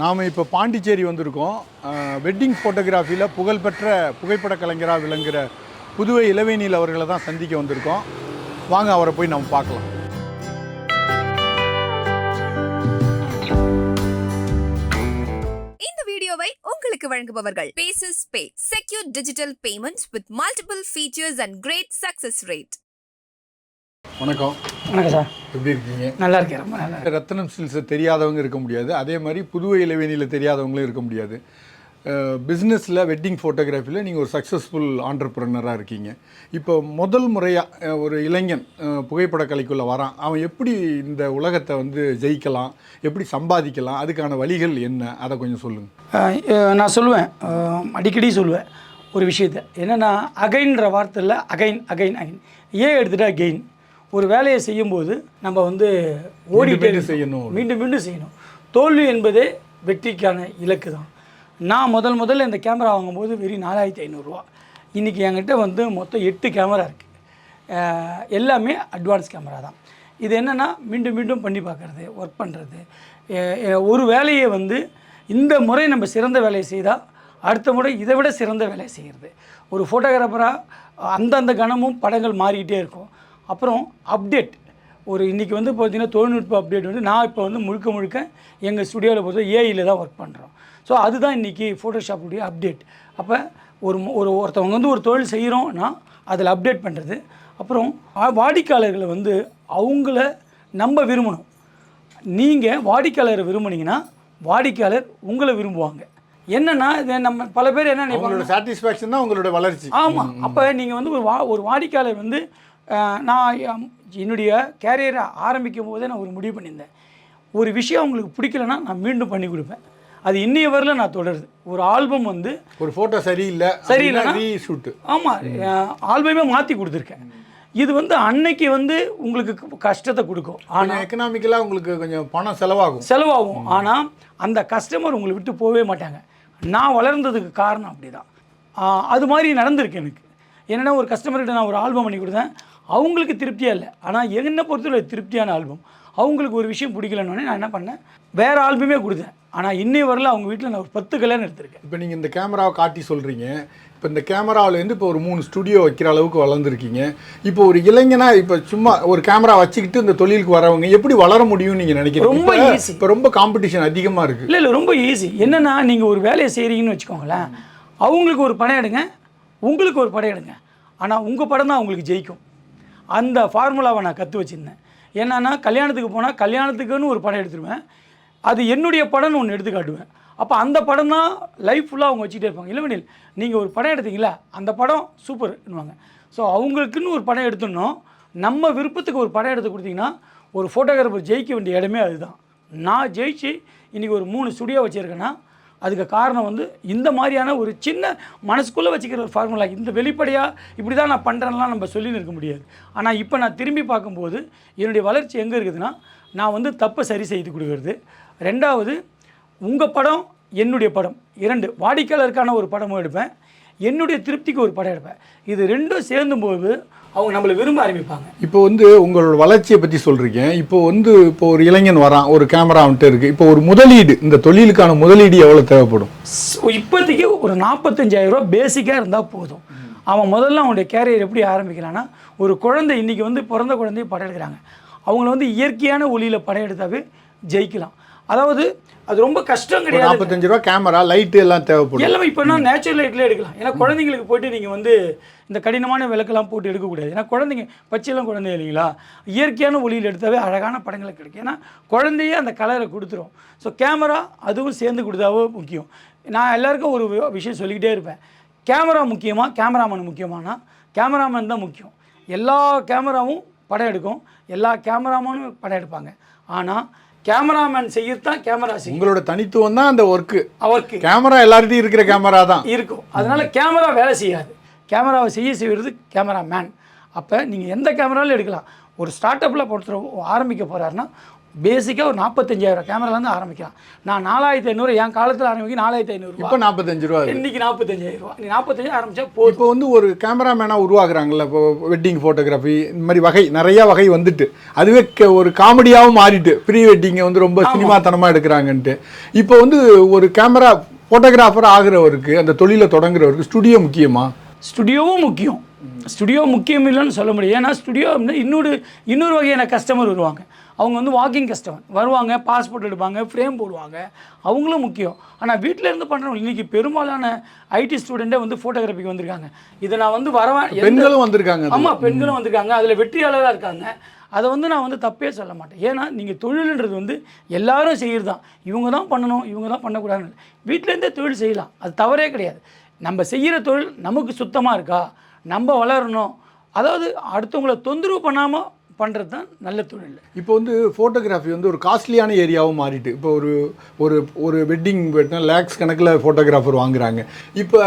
நாம் இப்போ பாண்டிச்சேரி வந்திருக்கோம். வெட்டிங் ஃபோட்டோகிராஃபியில் புகழ்பெற்ற புகைப்பட கலைஞராக விளங்குகிற புதுவை இளவேனில் அவர்களை தான் சந்திக்க வந்திருக்கோம். வாங்க அவரை போய் நம்ம பார்க்கலாம். இந்த வீடியோவை உங்களுக்கு வழங்குபவர்கள் paces pay secure digital payments with multiple features and great success rate வணக்கம். வணக்கம் சார். எப்படி இருக்கீங்க? நல்லா இருக்கேன் ரொம்ப நல்லா ரத்னம் சில்ஸை தெரியாதவங்க இருக்க முடியாது. அதே மாதிரி புதுவை இளவேனியில் தெரியாதவங்களும் இருக்க முடியாது. பிஸ்னஸில் வெட்டிங் ஃபோட்டோகிராஃபியில் நீங்கள் ஒரு சக்ஸஸ்ஃபுல் ஆண்டர்பிரனராக இருக்கீங்க. இப்போ முதல் முறையாக ஒரு இளைஞன் அஹ், புகைப்படக் கலைக்குள்ளே வரான். அவன் எப்படி இந்த உலகத்தை வந்து ஜெயிக்கலாம்? எப்படி சம்பாதிக்கலாம்? அதுக்கான வழிகள் என்ன? அதை கொஞ்சம் சொல்லுங்கள் நான் சொல்லுவேன். அடிக்கடி சொல்லுவேன் ஒரு விஷயத்த. என்னென்னா அகைன்ற வார்த்தையில் அகைன் அகைன் அகைன் ஏன் எடுத்துட்டா கெயின் ஒரு வேலையை செய்யும்போது நம்ம வந்து ஓடிட்டே. செய்யணும். மீண்டும் மீண்டும் செய்யணும். தோல்வி என்பதே வெற்றிக்கான இலக்கு தான். நான் முதல் முதல்ல இந்த கேமரா வாங்கும்போது வெறும் நாலாயிரத்தி ஐநூறுரூவா இன்றைக்கி என்கிட்ட வந்து மொத்தம் எட்டு கேமரா இருக்குது எல்லாமே அட்வான்ஸ் கேமரா தான். இது என்னென்னா மீண்டும் மீண்டும் பண்ணி பார்க்குறது ஒர்க் பண்ணுறது ஒரு வேலையை வந்து இந்த முறை நம்ம சிறந்த வேலையை செய்தால் அடுத்த முறை இதை விட சிறந்த வேலையை செய்கிறது ஒரு ஃபோட்டோகிராஃபராக அந்தந்த கணமும் படங்கள் மாறிக்கிட்டே இருக்கும். அப்புறம் அப்டேட் ஒரு இன்றைக்கி வந்து பார்த்தீங்கன்னா தொழில்நுட்ப அப்டேட் வந்து நான் இப்போ வந்து முழுக்க முழுக்க எங்கள் ஸ்டுடியோவில் பொறுத்த ஏஐயில் தான் ஒர்க் பண்ணுறோம் ஸோ அதுதான் இன்றைக்கி ஃபோட்டோஷாப்புடைய அப்டேட் அப்போ ஒரு ஒரு ஒருத்தவங்க வந்து ஒரு தொழில் செய்கிறோம்னா அதில் அப்டேட் பண்ணுறது அப்புறம் வாடிக்கையாளர்களை வந்து அவங்கள நம்ப விரும்பணும். நீங்கள் வாடிக்கையாளரை விரும்புனீங்கன்னா வாடிக்கையாளர் உங்களை விரும்புவாங்க. என்னென்னா இது நம்ம பல பேர் என்ன நினைப்பாங்க சாட்டிஸ்ஃபேக்ஷன் தான் உங்களோட வளர்ச்சி. ஆமாம் அப்போ நீங்கள் வந்து ஒரு வா ஒரு வாடிக்கையாளர் வந்து நான் என்னுடைய கேரியரை ஆரம்பிக்கும் போதே நான் ஒரு முடிவு பண்ணியிருந்தேன். ஒரு விஷயம் அவங்களுக்கு பிடிக்கலன்னா நான் மீண்டும் பண்ணி கொடுப்பேன். அது இன்னைய வரல நான் தொடருது. ஒரு ஆல்பம் வந்து ஒரு ஃபோட்டோ சரியில்லை சரியில்லைன்னா? ரீஷூட்டு ஆமாம் ஆல்பமே மாற்றி கொடுத்துருக்கேன். இது வந்து அன்னைக்கு வந்து உங்களுக்கு கஷ்டத்தை கொடுக்கும். ஆனால் எக்கனாமிக்கலாக உங்களுக்கு கொஞ்சம் பணம் செலவாகும். செலவாகும். ஆனால் அந்த கஸ்டமர் உங்களை விட்டு போகவே மாட்டாங்க. நான் வளர்ந்ததுக்கு காரணம் அப்படி தான் அது மாதிரி நடந்திருக்கு எனக்கு. என்னென்னா ஒரு கஸ்டமர்கிட்ட நான் ஒரு ஆல்பம் பண்ணி கொடுத்தேன். அவங்களுக்கு திருப்தியாக இல்லை. ஆனால் என்னை பொறுத்தவரை திருப்தியான ஆல்பம் அவங்களுக்கு ஒரு விஷயம் பிடிக்கலன்னு நான் என்ன பண்ணேன்? வேறு ஆல்பமே கொடுத்தேன். ஆனால் இன்னை வரல அவங்க வீட்டில் நான் ஒரு பத்து கல்யாணம் எடுத்திருக்கேன். இப்போ நீங்கள் இந்த கேமராவை காட்டி சொல்கிறீங்க இப்போ இந்த கேமராவிலேருந்து இப்போ ஒரு மூணு ஸ்டுடியோ வைக்கிற அளவுக்கு வளர்ந்துருக்கீங்க. இப்போ ஒரு இளைஞனா இப்போ சும்மா ஒரு கேமரா வச்சுக்கிட்டு இந்த தொழிலுக்கு வரவங்க எப்படி வளர முடியும்னு நீங்கள் நினைக்கிறீங்க? ரொம்ப easy. இப்போ ரொம்ப காம்படிஷன் அதிகமாக இருக்குது இல்லை இல்லை ரொம்ப ஈஸி என்னென்னா நீங்கள் ஒரு வேலையை செய்கிறீங்கன்னு வச்சுக்கோங்களேன். அவங்களுக்கு ஒரு படம் எடுங்க. உங்களுக்கு ஒரு படம் எடுங்க. ஆனால் உங்கள் படம் தான் அவங்களுக்கு ஜெயிக்கும். அந்த ஃபார்முலாவை நான் கற்று வச்சுருந்தேன். என்னென்னா கல்யாணத்துக்கு போனால் கல்யாணத்துக்குன்னு ஒரு படம் எடுத்துருவேன். அது என்னுடைய படம்னு ஒன்று எடுத்து காட்டுவேன். அப்போ அந்த படம் தான் லைஃப் ஃபுல்லாக அவங்க வச்சுக்கிட்டே இருப்பாங்க. இளவனில் நீங்கள் ஒரு படம் எடுத்தீங்களா? அந்த படம் சூப்பர்னுவாங்க ஸோ அவங்களுக்குன்னு ஒரு படம் எடுத்துடணும் நம்ம விருப்பத்துக்கு ஒரு படம் எடுத்து கொடுத்தீங்கன்னா ஒரு ஃபோட்டோகிராஃபர் ஜெயிக்க வேண்டிய இடமே அதுதான். நான் ஜெயிச்சு இன்றைக்கி ஒரு மூணு ஸ்டுடியோ வச்சுருக்கேன்னா அதுக்கு காரணம் வந்து இந்த மாதிரியான ஒரு சின்ன மனசுக்குள்ளே வச்சுக்கிற ஒரு ஃபார்முலா இந்த வெளிப்படையாக இப்படி தான் நான் பண்ணுறேன்லாம் நம்ம சொல்லின்னு இருக்க முடியாது. ஆனால் இப்போ நான் திரும்பி பார்க்கும்போது என்னுடைய வளர்ச்சி எங்கே இருக்குதுன்னா நான் வந்து தப்பை சரி செய்து கொடுக்கறது. ரெண்டாவது உங்கள் படம் என்னுடைய படம். இரண்டு வாடிக்கையாளருக்கான ஒரு படமும் எடுப்பேன். என்னுடைய திருப்திக்கு ஒரு படம் எடுப்பேன். இது ரெண்டும் சேர்ந்தும்போது அவங்க நம்மளை விரும்ப ஆரம்பிப்பாங்க. இப்போ வந்து உங்களோட வளர்ச்சியை பற்றி சொல்கிறீங்க இப்போ வந்து இப்போ ஒரு இளைஞன் வரான் ஒரு கேமரா வந்துட்டு இருக்குது இப்போ ஒரு முதலீடு இந்த தொழிலுக்கான முதலீடு எவ்வளோ தேவைப்படும்? இப்போதைக்கு ஒரு நாற்பத்தஞ்சாயிரம் ரூபா பேசிக்காக இருந்தால் போதும். அவன் முதல்ல அவனுடைய கேரியர் எப்படி ஆரம்பிக்கிறான்னா ஒரு குழந்தை இன்றைக்கி வந்து பிறந்த குழந்தைய படம் எடுக்கிறாங்க. அவங்கள வந்து இயற்கையான ஒளியில் படம் எடுத்தாவே ஜெயிக்கலாம். அதாவது அது ரொம்ப கஷ்டம் கிடையாது. நாற்பத்தஞ்சு ரூபா கேமரா லைட்டு எல்லாம் தேவைப்படும். எல்லாமே இப்போ நான் நேச்சுரல் லைட்லேயே எடுக்கலாம். ஏன்னா குழந்தைங்களுக்கு போயிட்டு நீங்கள் வந்து இந்த கடினமான விளக்கெல்லாம் போட்டு எடுக்கக்கூடாது. ஏன்னா குழந்தைங்க பச்சையெல்லாம் குழந்தை இல்லைங்களா? இயற்கையான ஒளியில் எடுத்தாவே அழகான படங்களை கிடைக்கும். ஏன்னா குழந்தையே அந்த கலரை கொடுத்துரும். ஸோ கேமரா அதுவும் சேர்ந்து கொடுத்தாவோ முக்கியம். நான் எல்லாருக்கும் ஒரு விஷயம் சொல்லிக்கிட்டே இருப்பேன். கேமரா முக்கியமா கேமராமேன் முக்கியமானா கேமராமேன் தான் முக்கியம். எல்லா கேமராவும் படம் எடுக்கும். எல்லா கேமராமேனும் படம் எடுப்பாங்க. ஆனால் கேமராமேன் செய்யத்தான் கேமரா செய்யும். உங்களோட தனித்துவம் தான் அந்த ஒர்க்கு அவருக்கு கேமரா எல்லார்ட்டையும் இருக்கிற கேமரா தான். இருக்கும். அதனால கேமரா வேலை செய்யாது. கேமராவை செய்ய செய்வது கேமரா மேன் அப்போ நீங்கள் எந்த கேமராலும் எடுக்கலாம்? ஒரு ஸ்டார்ட் அப்பில் பொறுத்தவரை ஆரம்பிக்க போகிறாருன்னா பேசிக்காக ஒரு நாற்பத்தஞ்சாயிரம் கேமராலேருந்து ஆரம்பிக்கலாம். நான் நாலாயிரத்தி ஐநூறு என் காலத்தில் ஆரம்பிக்க நாலாயிரத்தி ஐநூறுரூவா இப்போ நாற்பத்தஞ்சு ரூபா ஆகுது. இன்னைக்கு நாற்பத்தஞ்சாயிரம் ரூபா நீ நாற்பத்தஞ்சு ஆரம்பிச்சா போதும். இப்போ வந்து ஒரு கேமராமேனாக உருவாக்குறாங்கல்ல இப்போ வெட்டிங் ஃபோட்டோகிராஃபி இந்த மாதிரி வகை நிறைய வகை வந்துட்டு. அதுவே ஒரு காமெடியாகவும் மாறிட்டு. ப்ரீ வெட்டிங்கை வந்து ரொம்ப சினிமாத்தனமாக எடுக்கிறாங்கன்ட்டு. இப்போ வந்து ஒரு கேமரா ஃபோட்டோகிராஃபர் ஆகுறவருக்கு அந்த தொழிலை தொடங்குறவருக்கு ஸ்டுடியோ முக்கியமா? ஸ்டுடியோவும் முக்கியம். ஸ்டுடியோ முக்கியம் இல்லைன்னு சொல்ல முடியும் ஏன்னா ஸ்டுடியோ வந்து இன்னொரு இன்னொரு வகையான கஸ்டமர் வருவாங்க. அவங்க வந்து வாக்கிங் கஸ்டமர் வருவாங்க பாஸ்போர்ட் எடுப்பாங்க ஃப்ரேம் போடுவாங்க. அவங்களும் முக்கியம். ஆனால் வீட்டில் இருந்து பண்ணுறவங்க இன்றைக்கி பெரும்பாலான ஐடி ஸ்டூடெண்ட்டே வந்து ஃபோட்டோகிராஃபிக்கு வந்திருக்காங்க. இதை நான் வந்து வரவேன் பெண்களும் வந்திருக்காங்க. ஆமாம் பெண்களும் வந்திருக்காங்க. அதில் வெற்றியாளராக இருக்காங்க. அதை வந்து நான் வந்து தப்பே சொல்ல மாட்டேன். ஏன்னா நீங்கள் தொழில்ன்றது வந்து எல்லாரும் செய்கிறது தான் இவங்க தான் பண்ணணும் இவங்க தான் பண்ணக்கூடாதுன்னு. வீட்டிலேருந்தே தொழில் செய்யலாம். அது தவறே கிடையாது. நம்ம செய்கிற தொழில் நமக்கு சுத்தமாக இருக்கா? நம்ம வளரணும். அதாவது அடுத்தவங்கள தொந்தரவு பண்ணாமல் பண்ணுறது தான் நல்ல தொழில். இப்போ வந்து ஃபோட்டோகிராஃபி வந்து ஒரு காஸ்ட்லியான ஏரியாவும் மாறிட்டு இப்போ ஒரு ஒரு ஒரு வெட்டிங் லேக்ஸ் கணக்கில் ஃபோட்டோகிராஃபர் வாங்குறாங்க. இப்போ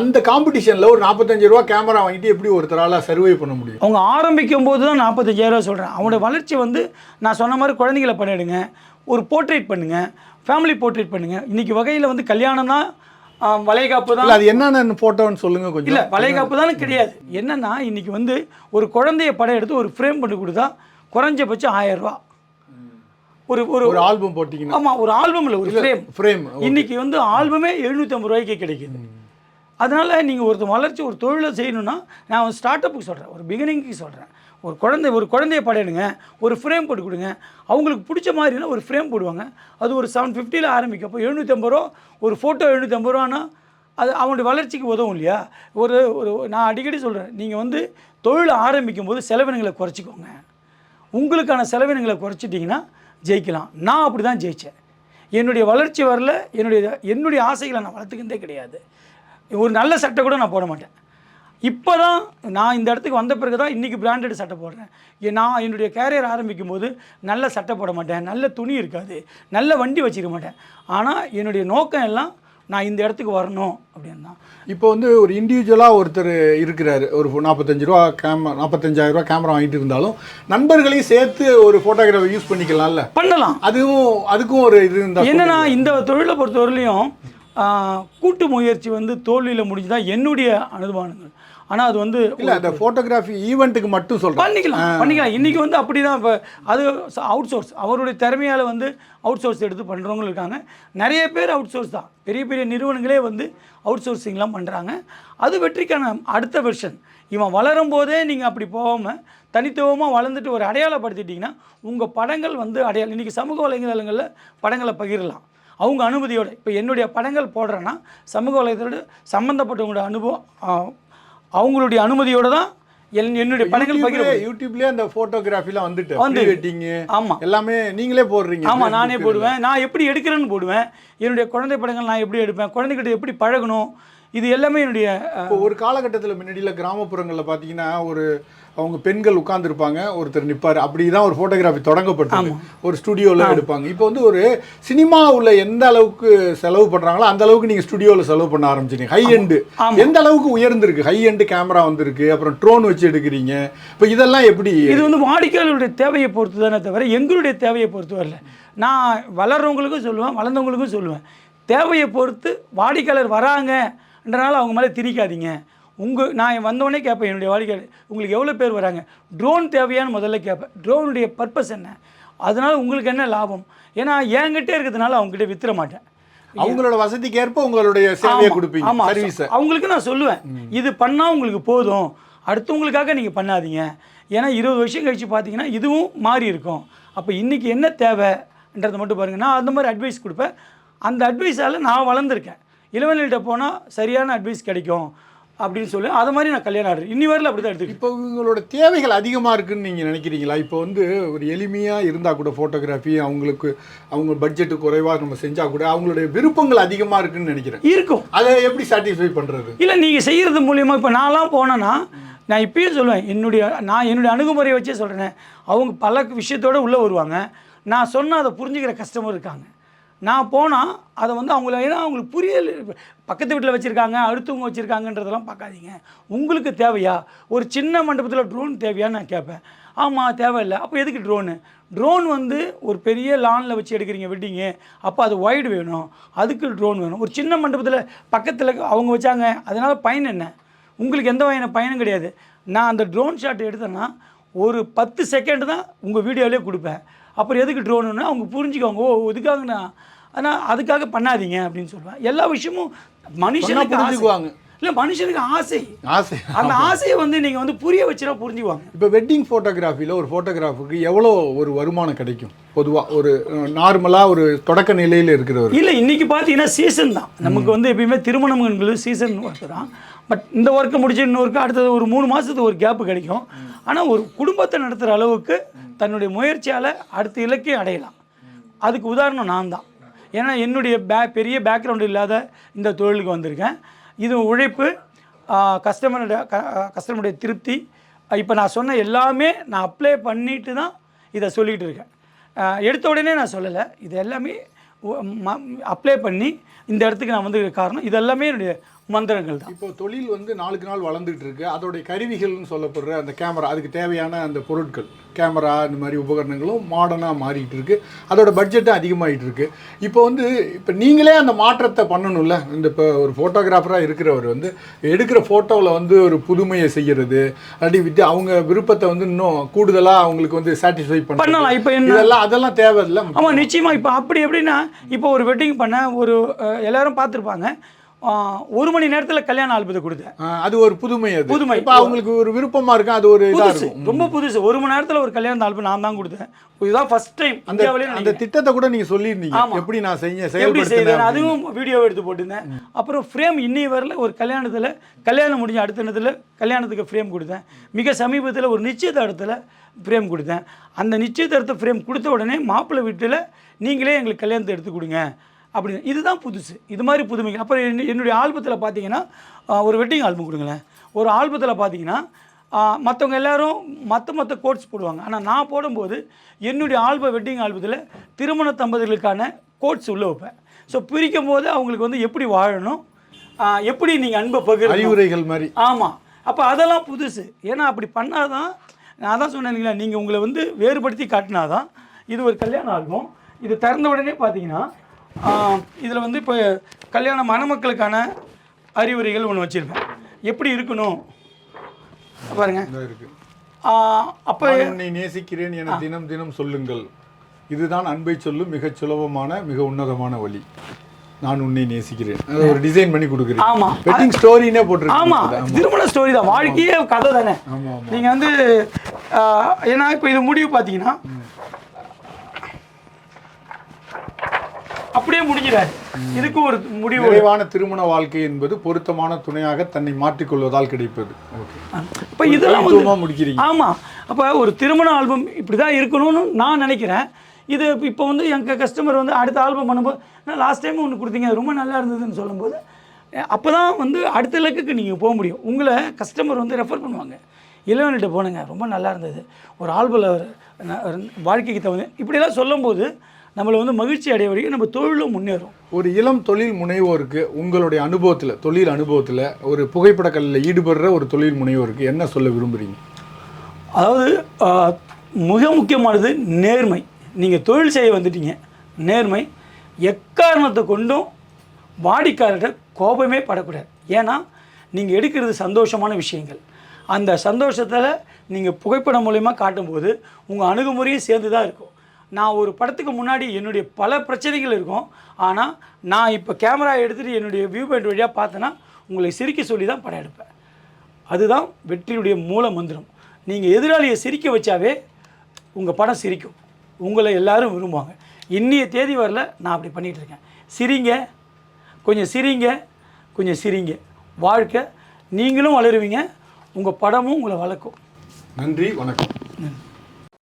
அந்த காம்படிஷனில் ஒரு நாற்பத்தஞ்சு ரூபா கேமரா வாங்கிட்டு எப்படி ஒருத்தரால் சர்வே பண்ண முடியும்? அவங்க ஆரம்பிக்கும் போது தான் நாற்பத்தஞ்சாயிரம் சொல்கிறேன் அவனோட வளர்ச்சி வந்து நான் சொன்ன மாதிரி குழந்தைகளை பண்ணிடுங்க ஒரு போர்ட்ரேட் பண்ணுங்கள் ஃபேமிலி போர்ட்ரேட் பண்ணுங்கள் இன்றைக்கி வகையில் வந்து கல்யாணம் தான் வளைகாப்பு தான் இல்லை அது என்னென்ன ஃபோட்டோன்னு சொல்லுங்கள் இல்லை கொஞ்சம் வளைகாப்பு தானே கிடையாது. என்னன்னா இன்னைக்கு வந்து ஒரு குழந்தைய படம் எடுத்து ஒரு ஃப்ரேம் பண்ணி கொடுத்தா குறைஞ்சபட்சம் ஆயிரம் ரூபா. ஒரு ஒரு ஒரு ஆல்பம் போட்டிங்கன்னா. ஆமாம் ஒரு ஆல்பம் இல்லை ஒரு ஃப்ரேம் ஃப்ரேம் இன்னைக்கு வந்து ஆல்பமே எழுநூற்றம்பது ரூபாய்க்கு கிடைக்குது. அதனால் நீங்கள் ஒருத்தர் வளர்ச்சி ஒரு தொழிலை செய்யணும்னா நான் ஒரு ஸ்டார்ட் அப்புக்கு சொல்கிறேன் ஒரு பிகினிங்க்கு சொல்கிறேன் ஒரு குழந்தை ஒரு குழந்தைய படையணுங்க. ஒரு ஃப்ரேம் போட்டு கொடுங்க. அவங்களுக்கு பிடிச்ச மாதிரினா ஒரு ஃப்ரேம் போடுவாங்க. அது ஒரு செவன் ஃபிஃப்டியில் ஆரம்பிக்கும் அப்போ எழுநூற்றம்பது ரூபா ஒரு ஃபோட்டோ எழுநூற்றம்பது ரூபான்னா அது அவனுடைய வளர்ச்சிக்கு உதவும் இல்லையா? ஒரு ஒரு நான் அடிக்கடி சொல்கிறேன் நீங்கள் வந்து தொழில் ஆரம்பிக்கும் போது செலவினங்களை குறைச்சிக்கோங்க. உங்களுக்கான செலவினங்களை குறைச்சிட்டிங்கன்னா ஜெயிக்கலாம். நான் அப்படி தான் ஜெயித்தேன் என்னுடைய வளர்ச்சி வரல என்னுடைய என்னுடைய ஆசைகளை நான் வளர்த்துக்கிறதே கிடையாது. ஒரு நல்ல சட்டை கூட நான் போட மாட்டேன். இப்போ தான் நான் இந்த இடத்துக்கு வந்த பிறகு தான் இன்றைக்கி பிராண்டட் சட்டை போடுறேன். நான் என்னுடைய கேரியர் ஆரம்பிக்கும் போது நல்ல சட்டை போட மாட்டேன். நல்ல துணி இருக்காது. நல்ல வண்டி வச்சிருக்க மாட்டேன். ஆனால் என்னுடைய நோக்கம் எல்லாம் நான் இந்த இடத்துக்கு வரணும் அப்படின்னு. தான் இப்போ வந்து ஒரு இண்டிவிஜுவலாக ஒருத்தர் இருக்கிறாரு. ஒரு நாற்பத்தஞ்சு ரூபா கேமரா நாற்பத்தஞ்சாயிரம் ரூபா கேமரா வாங்கிட்டு இருந்தாலும் நண்பர்களையும் சேர்த்து ஒரு ஃபோட்டோகிராஃபர் யூஸ் பண்ணிக்கலாம்ல. பண்ணலாம். அதுவும் அதுக்கும் ஒரு இது இருந்தால் என்னன்னா இந்த தொழிலை பொறுத்தவரையிலையும் கூட்டு முயற்சி வந்து தோல்வியில் முடிஞ்சுதான் என்னுடைய அனுபவங்கள். ஆனால் அது வந்து இல்லை அந்த ஃபோட்டோகிராஃபி ஈவெண்ட்டுக்கு மட்டும் சொல்கிறேன் பண்ணிக்கலாம் பண்ணிக்கலாம். இன்றைக்கி வந்து அப்படி தான் இப்போ அது அவுட் சோர்ஸ் அவருடைய திறமையால் வந்து அவுட் சோர்ஸ் எடுத்து பண்ணுறவங்களும் இருக்காங்க. நிறைய பேர் அவுட் சோர்ஸ் தான். பெரிய பெரிய நிறுவனங்களே வந்து அவுட் சோர்சிங்லாம் பண்ணுறாங்க அது வெற்றிக்கான அடுத்த வெர்ஷன் இவன் வளரும் போதே நீங்கள் அப்படி போகாமல் தனித்துவமாக வளர்ந்துட்டு ஒரு அடையாளப்படுத்திட்டிங்கன்னா உங்கள் படங்கள் வந்து அடையாளம் இன்றைக்கி சமூக வலைதளங்களில் படங்களை பகிரலாம். அவங்க அனுமதியோட இப்போ என்னுடைய படங்கள் போடுறேன்னா சமூக வலைதளோட சம்மந்தப்பட்டவங்களோட அனுபவம் அவங்களுடைய அனுமதியோட தான் என் என்னுடைய படங்கள் பகிர யூடியூப்லேயே அந்த ஃபோட்டோகிராஃபிலாம் வந்துட்டு. வந்து. வெட்டிங்கு ஆமாம் எல்லாமே நீங்களே போடுறீங்க. ஆமாம் நானே போடுவேன். நான் எப்படி எடுக்கிறேன்னு போடுவேன். என்னுடைய குழந்தை படங்கள் நான் எப்படி எடுப்பேன்? குழந்தைகிட்ட எப்படி பழகணும்? இது எல்லாமே என்னுடைய ஒரு காலகட்டத்தில் முன்னாடியில் கிராமப்புறங்களில் பார்த்தீங்கன்னா ஒரு அவங்க பெண்கள் உட்கார்ந்திருப்பாங்க ஒருத்தர் நிற்பார் அப்படி தான் ஒரு ஃபோட்டோகிராஃபி தொடங்கப்பட்டது. ஒரு ஸ்டுடியோவில் எடுப்பாங்க. இப்போ வந்து ஒரு சினிமாவுல எந்த அளவுக்கு செலவு பண்ணுறாங்களோ அந்த அளவுக்கு நீங்கள் ஸ்டுடியோவில் செலவு பண்ண ஆரம்பிச்சிங்க. High end. எந்த அளவுக்கு உயர்ந்திருக்கு? ஹை எண்டு கேமரா வந்திருக்கு அப்புறம் ட்ரோன் வச்சு எடுக்கிறீங்க. இப்போ இதெல்லாம் எப்படி? இது வந்து வாடிக்கையாளருடைய தேவையை பொறுத்து தானே தவிர எங்களுடைய தேவையை பொறுத்து வரல. நான் வளர்றவங்களுக்கும் சொல்லுவேன் வளர்ந்தவங்களுக்கும் சொல்லுவேன். தேவையை பொறுத்து வாடிக்கையாளர் வராங்கன்றனால அவங்க மேலே திணிக்காதீங்க. உங்கள் நான் வந்தவொடனே கேட்பேன் என்னுடைய வாடிக்கையாளர் உங்களுக்கு எவ்வளோ பேர் வராங்க? ட்ரோன் தேவையான்னு முதல்ல கேட்பேன். ட்ரோனுடைய பர்பஸ் என்ன? அதனால் உங்களுக்கு என்ன லாபம்? ஏன்னா என்கிட்ட இருக்கிறதுனால அவங்ககிட்ட வித்துற மாட்டேன். அவங்களோட வசதிக்கு ஏற்ப உங்களுடைய சேவையை கொடுப்பீங்க ஆமா. சர்வீஸை அவங்களுக்கு நான் சொல்லுவேன். இது பண்ணால் உங்களுக்கு போதும். அடுத்தவங்களுக்காக நீங்கள் பண்ணாதீங்க. ஏன்னா இருபது வருஷம் கழிச்சு பார்த்தீங்கன்னா இதுவும் மாறி இருக்கும். அப்போ இன்றைக்கி என்ன தேவைன்றதை மட்டும் பாருங்கள் நான் அந்த மாதிரி அட்வைஸ் கொடுப்பேன். அந்த அட்வைஸால் நான் வளர்ந்துருக்கேன். இளவனில்கிட்ட போனால் சரியான அட்வைஸ் கிடைக்கும் அப்படின்னு சொல்லி அதை மாதிரி நான் கல்யாணம் ஆடுறேன். இன்னி வரல அப்படி தான் எடுத்துக்கிட்டேன் இப்போ இவங்களோட தேவைகள் அதிகமாக இருக்குன்னு நீங்கள் நினைக்கிறீங்களா? இப்போ வந்து ஒரு எளிமையாக இருந்தால் கூட ஃபோட்டோகிராஃபி அவங்களுக்கு அவங்க பட்ஜெட்டு குறைவாக நம்ம செஞ்சால் கூட அவங்களுடைய விருப்பங்கள் அதிகமாக இருக்குன்னு நினைக்கிறேன். இருக்கும். அதை எப்படி சாட்டிஸ்ஃபை பண்ணுறது இல்லை நீங்கள் செய்கிறது மூலியமாக இப்போ நான்லாம் போனேன்னா நான் இப்பயும் சொல்லுவேன் என்னுடைய நான் என்னுடைய அணுகுமுறையை வச்சே சொல்கிறேன் அவங்க பல விஷயத்தோடு உள்ளே வருவாங்க. நான் சொன்னால் அதை புரிஞ்சுக்கிற கஸ்டமர் இருக்காங்க. நான் போனால் அதை வந்து அவங்கள ஏன்னா அவங்களுக்கு புரியல. பக்கத்து வீட்டில் வச்சுருக்காங்க அடுத்தவங்க வச்சுருக்காங்கன்றதெல்லாம் பார்க்காதீங்க. உங்களுக்கு தேவையா? ஒரு சின்ன மண்டபத்தில் ட்ரோன் தேவையான்னு நான் கேட்பேன். ஆமாம் தேவையில்லை. அப்போ எதுக்கு ட்ரோனு ட்ரோன் வந்து ஒரு பெரிய லானில் வச்சு எடுக்கிறீங்க வெட்டிங்கு அப்போ அது ஒய்டு வேணும். அதுக்கு ட்ரோன் வேணும். ஒரு சின்ன மண்டபத்தில் பக்கத்தில் அவங்க வச்சாங்க அதனால் பயன் என்ன? உங்களுக்கு எந்த வகையான பயனும் கிடையாது. நான் அந்த ட்ரோன் ஷாட் எடுத்தேன்னா ஒரு பத்து செகண்ட் தான் உங்கள் வீடியோவிலே கொடுப்பேன். அப்புறம் எதுக்கு ட்ரோனுன்னு அவங்க புரிஞ்சுக்கோங்க ஓ இதுக்காகண்ணா. ஆனால் அதுக்காக பண்ணாதீங்க அப்படின்னு சொல்லுவேன் எல்லா விஷயமும் மனுஷனுக்கு ஆசை. புரிஞ்சுக்குவாங்க. இல்லை மனுஷனுக்கு ஆசை. ஆசை. அந்த ஆசையை வந்து நீங்கள் வந்து புரிய வச்சுனா புரிஞ்சுக்குவாங்க. இப்போ வெட்டிங் ஃபோட்டோகிராஃபியில் ஒரு ஃபோட்டோகிராஃபுக்கு எவ்வளோ ஒரு வருமானம் கிடைக்கும்? பொதுவாக ஒரு நார்மலாக ஒரு தொடக்க நிலையில் இருக்கிறவர். இல்லை இன்னைக்கு பார்த்தீங்கன்னா சீசன் தான். நமக்கு வந்து எப்பயுமே திருமணம்ங்கிறது சீசன் ஒர்க்கு தான். பட் இந்த ஒர்க்கை முடிச்சு இன்னொருக்கு அடுத்தது ஒரு மூணு மாதத்துக்கு ஒரு கேப்பு கிடைக்கும். ஆனால் ஒரு குடும்பத்தை நடத்துகிற அளவுக்கு தன்னுடைய முயற்சியால் அடுத்த இலக்கையும் அடையலாம். அதுக்கு உதாரணம் நான் தான் ஏன்னா என்னுடைய பே பெரிய பேக்ரவுண்ட் இல்லாத இந்த தொழிலுக்கு வந்திருக்கேன். இது உழைப்பு கஸ்டமருடைய கஸ்டமருடைய திருப்தி. இப்போ நான் சொன்ன எல்லாமே நான் அப்ளை பண்ணிட்டு தான் இதை சொல்லிகிட்டு இருக்கேன். எடுத்த உடனே நான் சொல்லலை. இது எல்லாமே அப்ளை பண்ணி இந்த இடத்துக்கு நான் வந்து காரணம். இது எல்லாமே என்னுடைய மந்திரங்கள் தான். இப்போ தொழில் வந்து நாளுக்கு நாள் வளர்ந்துட்டு இருக்கு. அதோடைய கருவிகள்னு சொல்லப்படுற அந்த கேமரா அதுக்கு தேவையான அந்த பொருட்கள் கேமரா இந்த மாதிரி உபகரணங்களும் மாடர்னாக மாறிட்டு இருக்கு. அதோட பட்ஜெட்டும் அதிகமாகிட்டு இருக்கு. இப்போ வந்து இப்போ நீங்களே அந்த மாற்றத்தை பண்ணணும்ல. இந்த இப்போ ஒரு ஃபோட்டோகிராஃபராக இருக்கிறவர் வந்து எடுக்கிற ஃபோட்டோவில் வந்து ஒரு புதுமையை செய்யறது அப்படி விட்டு அவங்க விருப்பத்தை வந்து இன்னும் கூடுதலாக அவங்களுக்கு வந்து சாட்டிஸ்ஃபை பண்ணலாம். இப்ப இதெல்லாம் அதெல்லாம் தேவையில்லை. ஆமாம் நிச்சயமாக இப்போ அப்படி எப்படின்னா இப்போ ஒரு வெட்டிங் பண்ண ஒரு எல்லாரும் பார்த்துருப்பாங்க. ஒரு மணி நேரத்தில் கல்யாண ஆல்பத்தை கொடுத்தேன். அது ஒரு புதுமை அது. புதுமை. இப்போ அவங்களுக்கு ஒரு விருப்பமா இருக்கும் அது ஒரு புதுசு ரொம்ப புதுசு. ஒரு மணி நேரத்தில் ஒரு கல்யாண ஆல்பம் நான் தான் கொடுத்தேன். இதுதான் ஃபர்ஸ்ட் டைம் அந்த அந்த திட்டத்தை கூட நீங்க சொல்லியிருந்தீங்க. எப்படி நான் செஞ்ச எப்படி செய்தேன். அதுவும் வீடியோ எடுத்து போட்டிருந்தேன். அப்புறம் ஃப்ரேம் இன்னி வரல ஒரு கல்யாணத்தில் கல்யாணம் முடிஞ்ச அடுத்த நேரத்தில் கல்யாணத்துக்கு ஃப்ரேம் கொடுத்தேன். மிக சமீபத்தில் ஒரு நிச்சயதார்த்தத்தில் ஃப்ரேம் கொடுத்தேன். அந்த நிச்சயதார்த்த ஃப்ரேம் கொடுத்த உடனே மாப்பிள்ளை வீட்டில் நீங்களே எங்களுக்கு கல்யாணத்தை எடுத்து கொடுங்க. அப்படின்னு இதுதான் புதுசு. இது மாதிரி புதுமைகள். அப்புறம் என்ன- என்னுடைய ஆல்பத்தில் பார்த்தீங்கன்னா ஒரு வெட்டிங் ஆல்பம் கொடுங்களேன். ஒரு ஆல்பத்தில் பார்த்தீங்கன்னா மற்றவங்க எல்லாரும் மற்ற மற்ற கோட்ஸ் போடுவாங்க. ஆனால் நான் போடும்போது என்னுடைய ஆல்பம் வெட்டிங் ஆல்பத்தில் திருமண தம்பதிகளுக்கான கோட்ஸ் உள்ளே வைப்பேன். ஸோ பிரிக்கும் போது அவங்களுக்கு வந்து எப்படி வாழணும் எப்படி நீங்கள் அன்பை பகிர அறிவுரைகள் மாதிரி. ஆமாம் அப்போ அதெல்லாம் புதுசு. ஏன்னா அப்படி பண்ணாதான் நான் தான் சொன்னேன் நீங்கள் உங்களை வந்து வேறுபடுத்தி காட்டினாதான் இது ஒரு கல்யாண ஆல்பம். இது திறந்த உடனே பார்த்தீங்கன்னா இதில் வந்து இப்போ கல்யாண மணமக்களுக்கான அறிவுரைகள் ஒன்று வச்சுருப்பேன் எப்படி இருக்கணும்? பாருங்க. அப்போ உன்னை நேசிக்கிறேன் என தினம் தினம் சொல்லுங்கள். இதுதான் அன்பை சொல்லும் மிகச் சுலபமான மிக உன்னதமான வழி. நான் உன்னை நேசிக்கிறேன். அதை ஒரு டிசைன் பண்ணி கொடுக்குறேன் ஆமா. வெட்டிங் ஸ்டோரினே போட்டிருக்கீங்க. ஆமாம் திருமண ஸ்டோரி தான். வாழ்க்கையே கதை தானே. ஆமா, ஆமா. நீங்கள் வந்து ஏன்னா இப்போ இது முடிவு பார்த்தீங்கன்னா அப்படியே முடிஞ்சிடாது. இதுக்கு ஒரு முடிவு. நிறைவான திருமண வாழ்க்கை என்பது பொருத்தமான துணையாக தன்னை மாற்றிக்கொள்வதால் கிடைப்பது. இப்போ இதெல்லாம் வந்து முடிக்கிறீங்க. ஆமாம் அப்போ ஒரு திருமண ஆல்பம் இப்படி தான் இருக்கணும்னு நான் நினைக்கிறேன். இது இப்போ வந்து எங்கள் கஸ்டமர் வந்து அடுத்த ஆல்பம் பண்ணும்போது நான் லாஸ்ட் டைம் ஒன்று கொடுத்தீங்க. ரொம்ப நல்லா இருந்ததுன்னு சொல்லும்போது அப்போ தான் வந்து அடுத்த இலக்குக்கு நீங்கள் போக முடியும். உங்களை கஸ்டமர் வந்து ரெஃபர் பண்ணுவாங்க. இளவன்கிட்ட போனுங்க. ரொம்ப நல்லா இருந்தது. ஒரு ஆல்பில் வாழ்க்கைக்கு தகுந்த இப்படிலாம் சொல்லும்போது நம்மளை வந்து மகிழ்ச்சி அடைய வரைக்கும் நம்ம தொழிலும் முன்னேறும். ஒரு இளம் தொழில் முனைவோருக்கு உங்களுடைய அனுபவத்தில் தொழில் அனுபவத்தில் ஒரு புகைப்படக்கல்லில் ஈடுபடுற ஒரு தொழில் முனைவோருக்கு என்ன சொல்ல விரும்புறீங்க? அதாவது மிக முக்கியமானது நேர்மை. நீங்கள் தொழில் செய்ய வந்துட்டீங்க. நேர்மை எக்காரணத்தை கொண்டும் வாடிக்கையாளர்கிட்ட கோபமே படக்கூடாது. ஏன்னா நீங்கள் எடுக்கிறது சந்தோஷமான விஷயங்கள். அந்த சந்தோஷத்தில் நீங்கள் புகைப்படம் மூலயமா காட்டும்போது உங்கள் அணுகுமுறையும் சேர்ந்து தான் இருக்கும். நான் ஒரு படத்துக்கு முன்னாடி என்னுடைய பல பிரச்சனைகள் இருக்கும். ஆனால் நான் இப்போ கேமரா எடுத்துகிட்டு என்னுடைய வியூ பாயிண்ட் வழியாக பார்த்தேன்னா உங்களை சிரிக்க சொல்லி தான் படம் எடுப்பேன். அதுதான் வெற்றியுடைய மூல மந்திரம். நீங்கள் எதிராளியை சிரிக்க வச்சாவே உங்கள் படம் சிரிக்கும். உங்களை எல்லாரும் விரும்புவாங்க. இன்னிய தேதி வரல நான் அப்படி பண்ணிகிட்டு இருக்கேன். சிரிங்க. கொஞ்சம் சிரிங்க. கொஞ்சம் சிரிங்க. வாழ்க்கை. நீங்களும் வளருவீங்க. உங்கள் படமும் உங்களை வளர்க்கும். நன்றி வணக்கம்.